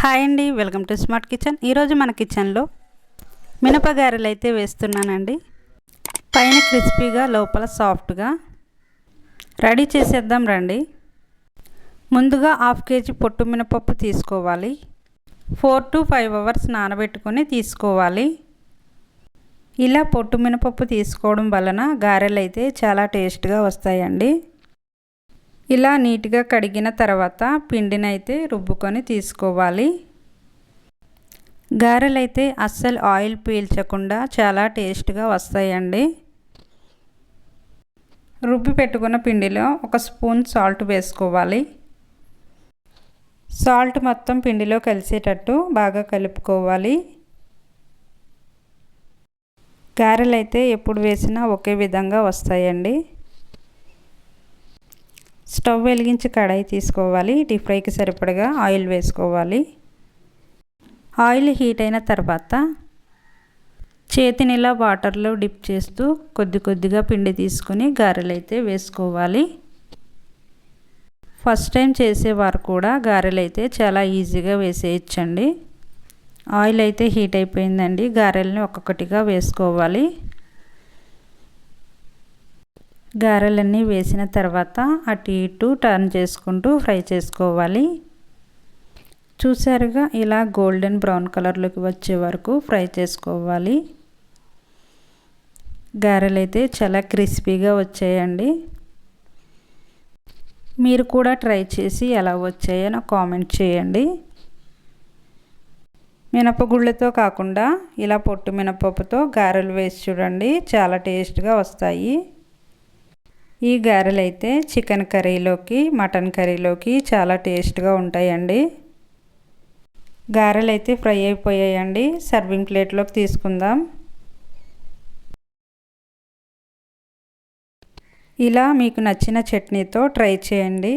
Hi అండి welcome to smart kitchen. ఈరోజు మన కిచెన్లో మినపగారెలు అయితే వేస్తున్నానండి. పైన క్రిస్పీగా లోపల సాఫ్ట్గా రెడీ చేసేద్దాం రండి. ముందుగా హాఫ్ కేజీ పొట్టు మినపప్పు తీసుకోవాలి. ఫోర్ టు ఫైవ్ అవర్స్ నానబెట్టుకొని తీసుకోవాలి. ఇలా పొట్టు మినపప్పు తీసుకోవడం వలన గారెలు అయితే చాలా టేస్ట్గా వస్తాయండి. ఇలా నీట్గా కడిగిన తర్వాత పిండిని అయితే రుబ్బుకొని తీసుకోవాలి. గారెలైతే అస్సలు ఆయిల్ పీల్చకుండా చాలా టేస్ట్గా వస్తాయండి. రుబ్బి పెట్టుకున్న పిండిలో ఒక స్పూన్ సాల్ట్ వేసుకోవాలి. సాల్ట్ మొత్తం పిండిలో కలిసేటట్టు బాగా కలుపుకోవాలి. గారెలు అయితే ఎప్పుడు వేసినా ఒకే విధంగా వస్తాయండి. స్టవ్ వెలిగించి కడాయి తీసుకోవాలి. డీప్ ఫ్రైకి సరిపడగా ఆయిల్ వేసుకోవాలి. ఆయిల్ హీట్ అయిన తర్వాత చేతిని ఇలా వాటర్లో డిప్ చేస్తూ కొద్ది కొద్దిగా పిండి తీసుకొని గారెలు అయితే వేసుకోవాలి. ఫస్ట్ టైం చేసేవారు కూడా గారెలు అయితే చాలా ఈజీగా వేసేయచ్చండి. ఆయిల్ అయితే హీట్ అయిపోయిందండి. గారెల్ని ఒక్కొక్కటిగా వేసుకోవాలి. గారెలన్నీ వేసిన తర్వాత అటు ఇటు టర్న్ చేసుకుంటూ ఫ్రై చేసుకోవాలి. చూసారుగా ఇలా గోల్డెన్ బ్రౌన్ కలర్లోకి వచ్చే వరకు ఫ్రై చేసుకోవాలి. గారెలు అయితే చాలా క్రిస్పీగా వచ్చాయండి. మీరు కూడా ట్రై చేసి ఎలా వచ్చాయో నాకు కామెంట్ చేయండి. మినపగుళ్ళతో కాకుండా ఇలా పొట్టు మినపప్పుతో గారెలు వేసి చూడండి చాలా టేస్ట్గా వస్తాయి. ఈ గారెలు అయితే చికెన్ కర్రీలోకి మటన్ కర్రీలోకి చాలా టేస్ట్గా ఉంటాయండి. గారెలు అయితే ఫ్రై అయిపోయాయండి. సర్వింగ్ ప్లేట్లోకి తీసుకుందాం. ఇలా మీకు నచ్చిన చట్నీతో ట్రై చేయండి.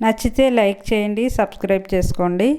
నచ్చితే లైక్ చేయండి సబ్స్క్రైబ్ చేసుకోండి.